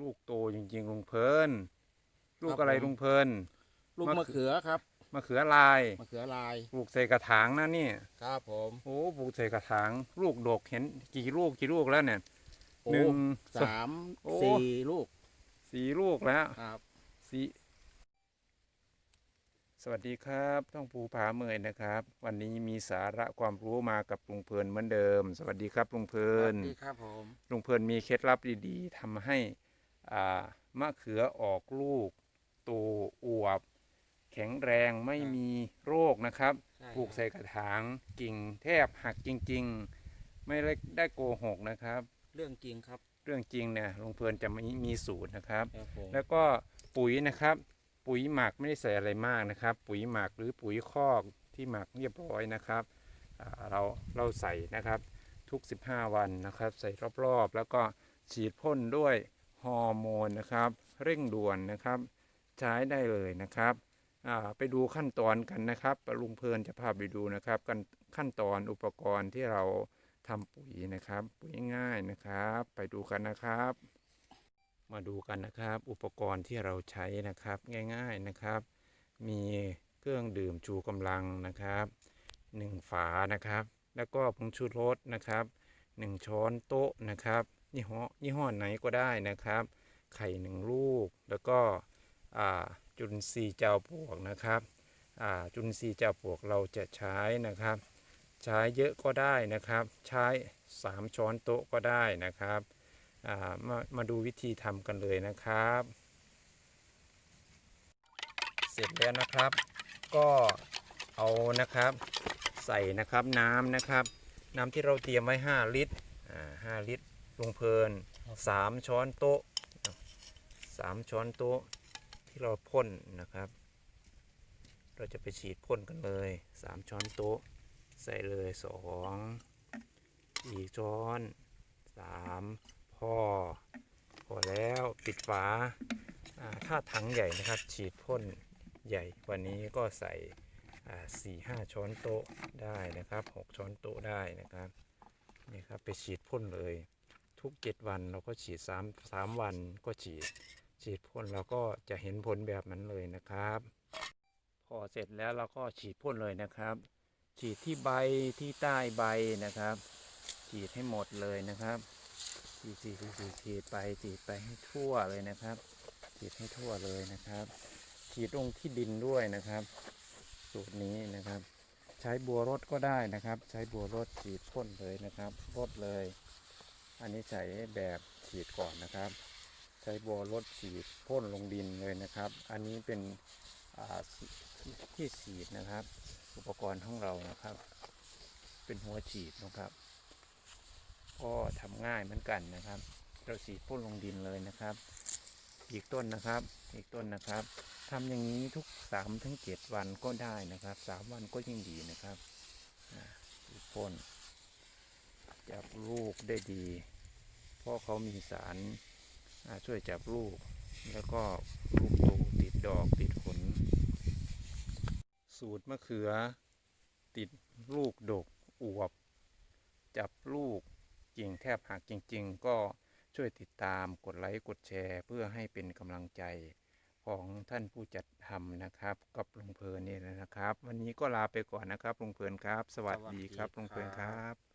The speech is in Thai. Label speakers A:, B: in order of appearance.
A: ลูกโตจริงๆลุงเพลิน ลูกอะไร
B: ผม
A: ลุงเพลิน
B: ลูก
A: มะ
B: มะเขือครับ
A: มะเขือลาย
B: มะเขือลาย
A: ปลูกใส่กระถางนะเนี่ย
B: ครับผม
A: โอ้ปลูกใส่กระถาง ลูกดกเห็นกี่ลูกกี่ลูกแล้วเนี่ย
B: โอ้
A: หนึ่ง
B: สาม
A: โอ้
B: สี่ลูก
A: สี่ลูกแล้ว
B: ครับ
A: สี่สวัสดีครับต้องภูผาเมยนะครับ วันนี้มีสาระความรู้มากับลุงเพลินเหมือนเดิม สวัสดีครับลุงเพลิ
B: สวันสดีครับผม
A: ลุงเพลินมีเคล็ดลับดีๆทำให้อ่า มะเขือออกลูกโตอวบ แข็งแรงไม่มีโรคนะครับ
B: ใช่
A: ปลูกใส่กระถางกิ่งแทบหักจริง ๆ ไม่ได้โกหกนะครับ
B: เรื่องจริงครับ
A: เรื่องจริงเนี่ยลุงเพลินจะมีมีสูตรนะครับ
B: ครับผม
A: แล้วก็ปุ๋ยนะครับ ปุ๋ยหมักไม่ได้ใส่อะไรมากนะครับ ปุ๋ยหมักหรือปุ๋ยคอกที่หมักเรียบร้อยนะครับอ่าเราเราใส่นะครับทุก 15 วันนะครับ ใส่รอบๆ แล้วก็ฉีดพ่นด้วย ฮอร์โมนนะครับ เร่งด่วนนะครับ ใช้ได้เลยนะครับไปดูขั้นตอนกันนะครับลุงเพลินจะพาไปดูนะครับกันขั้นตอนอุปกรณ์ที่เราทำปุ๋ยนะครับ ปุ๋ยง่ายนะครับ ไปดูกันนะครับ มาดูกันนะครับ อุปกรณ์ที่เราใช้นะครับง่ายๆนะครับ มีเครื่องดื่มชูกำลังนะครับหนึ่งฝานะครับ แล้วก็ผงชูรสนะครับหนึ่งช้อนโต๊ะนะครับ ยี่ห้อยี่ห้อไหนก็ได้นะครับ ไข่หนึ่งลูก แล้วก็จุลินทรีย์เจ้าปวกนะครับจุลินทรีย์เจ้าปวกเราจะใช้นะครับ ใช้เยอะก็ได้นะครับ ใช้ 3 ช้อนโต๊ะก็ได้นะครับามามาดูวิธีทำกันเลยนะครับ เสร็จแล้วนะครับ ก็เอานะครับใส่นะครับน้ำนะครับ น้ำที่เราเตรียมไว้ 5 ลิตรอ่าห้าลิตร ลงเพลิน3ช้อนโต๊ะสามช้อนโต๊ะที่เราพ่นนะครับ เราจะไปฉีดพ่นกันเลย3ช้อนโต๊ะ ใส่เลยสองอีกช้อนสามพอพอแล้วปิดฝาอ่าถ้าถังใหญ่นะครับ ฉีดพ่นใหญ่กว่านี้ก็ใส่สี่ห้าช้อนโต๊ะได้นะครับหกช้อนโต๊ะได้นะครับนี่ครับไปฉีดพ่นเลย ทุกเจ็ดวันเราก็ฉีดสามสามวันก็ฉีด ฉีดพ่นเราก็จะเห็นผลแบบนั้นเลยนะครับ พอเสร็จแล้วเราก็ฉีดพ่นเลยนะครับ ฉีดที่ใบที่ใต้ใบนะครับ ฉีดให้หมดเลยนะครับฉีดฉีดฉีดฉีดไปฉีดไปให้ทั่วเลยนะครับ ฉีดให้ทั่วเลยนะครับ ฉีดลงที่ดินด้วยนะครับ สูตรนี้นะครับ ใช้บัวรถก็ได้นะครับ ใช้บัวรถฉีดพ่นเลยนะครับรดเลย อันนี้ใช้แบบฉีดก่อนนะครับ ใช้บัวรถฉีดพ่นลงดินเลยนะครับ อันนี้เป็นที่ฉีดนะครับ อุปกรณ์ของเรานะครับ เป็นหัวฉีดนะครับ ก็ทำง่ายเหมือนกันนะครับ เราฉีดพ่นลงดินเลยนะครับ อีกต้นนะครับ อีกต้นนะครับทำอย่างนี้ทุกสามถึงเจ็ดวันก็ได้นะครับสามวันก็ยิ่งดีนะครับอ่าฉีดพ่น จับลูกได้ดี เพราะเขามีสารช่วยจับลูก แล้วก็ลูกโตติดดอกติดผล สูตรมะเขือ ติดลูกดกอวบ จับลูกกิ่งแทบหักจริง ๆ ก็ช่วยติดตามกดไลค์กดแชร์ เพื่อให้เป็นกำลังใจของท่านผู้จัดทำนะครับ กับลุงเพลินนี่นะครับ วันนี้ก็ลาไปก่อนนะครับลุงเพลินครับ สวัสดีครับลุงเพลินครับ